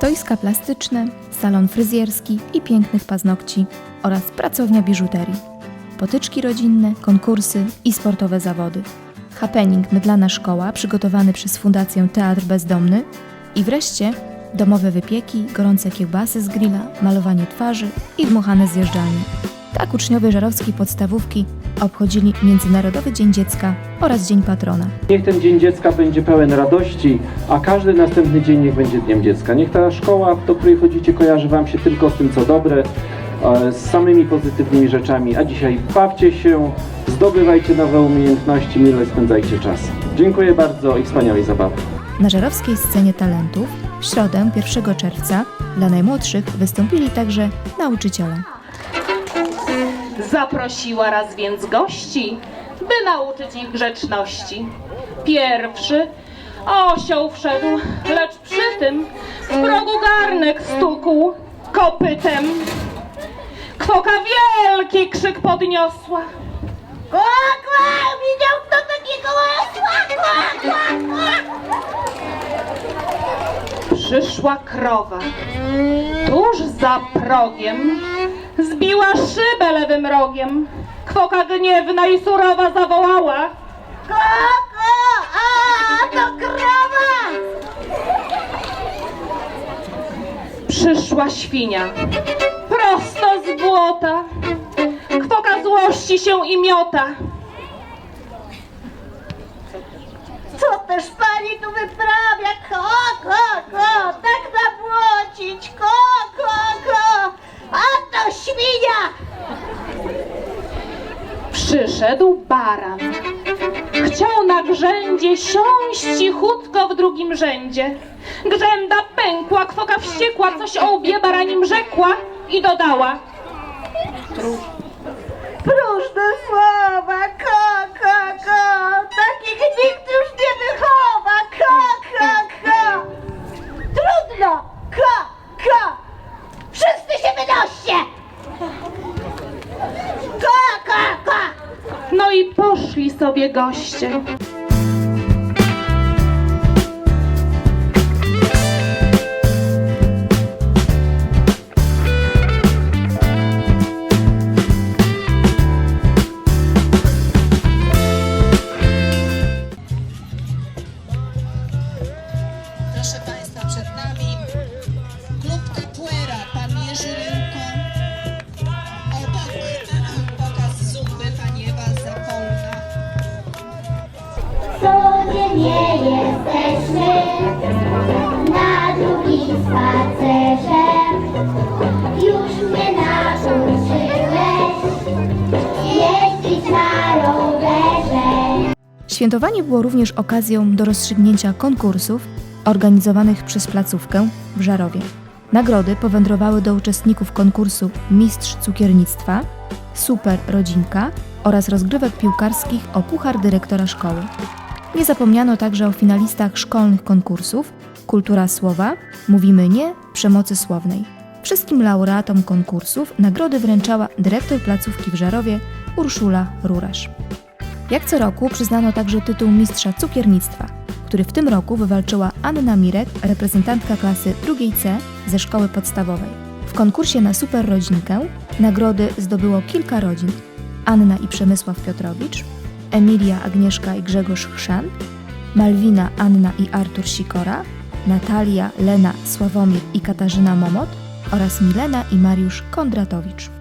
stoiska plastyczne, salon fryzjerski i pięknych paznokci oraz pracownia biżuterii. Potyczki rodzinne, konkursy i sportowe zawody. Happening Mydlana Szkoła przygotowany przez Fundację Teatr Bezdomny i wreszcie domowe wypieki, gorące kiełbasy z grilla, malowanie twarzy i dmuchane zjeżdżalnie. Tak uczniowie żarowskiej podstawówki obchodzili Międzynarodowy Dzień Dziecka oraz Dzień Patrona. Niech ten Dzień Dziecka będzie pełen radości, a każdy następny dzień niech będzie Dniem Dziecka. Niech ta szkoła, do której chodzicie, kojarzy Wam się tylko z tym, co dobre, e, z samymi pozytywnymi rzeczami. A dzisiaj bawcie się, zdobywajcie nowe umiejętności, mile spędzajcie czas. Dziękuję bardzo i wspaniałej zabawy. Na żarowskiej scenie talentów w środę 1 czerwca dla najmłodszych wystąpili także nauczyciele. Zaprosiła raz więc gości, by nauczyć ich grzeczności. Pierwszy osioł wszedł, lecz przy tym w progu garnek stukł kopytem. Kwoka wielki krzyk podniosła. Kła, kła, widział kto takiego osła? Kła, kła, kła. Przyszła krowa. Tuż za progiem zbiła szybę lewym rogiem. Kwoka gniewna i surowa zawołała. Kła, a, to krowa! Przyszła świnia, prosto z błota. Kwoka złości się i miota. Co też pani tu wyprawia? Przyszedł baran. Chciał na grzędzie siąść cichutko w drugim rzędzie. Grzęda pękła, kwoka wściekła, coś o łbie baranim rzekła i dodała. Próżne słowa, ko, ko, ko, i poszli sobie goście. Nie jesteśmy na drugim spacerze. Już mnie nauczyłeś jeździć na rowerze. Świętowanie było również okazją do rozstrzygnięcia konkursów organizowanych przez placówkę w Żarowie. Nagrody powędrowały do uczestników konkursu Mistrz Cukiernictwa, Super Rodzinka oraz rozgrywek piłkarskich o Puchar Dyrektora Szkoły. Nie zapomniano także o finalistach szkolnych konkursów Kultura Słowa, Mówimy Nie, Przemocy Słownej. Wszystkim laureatom konkursów nagrody wręczała dyrektor placówki w Żarowie Urszula Rurasz. Jak co roku przyznano także tytuł mistrza cukiernictwa, który w tym roku wywalczyła Anna Mirek, reprezentantka klasy drugiej C ze szkoły podstawowej. W konkursie na super rodzinkę nagrody zdobyło kilka rodzin. Anna i Przemysław Piotrowicz, Emilia, Agnieszka i Grzegorz Chrzan, Malwina, Anna i Artur Sikora, Natalia, Lena, Sławomir i Katarzyna Momot oraz Milena i Mariusz Kondratowicz.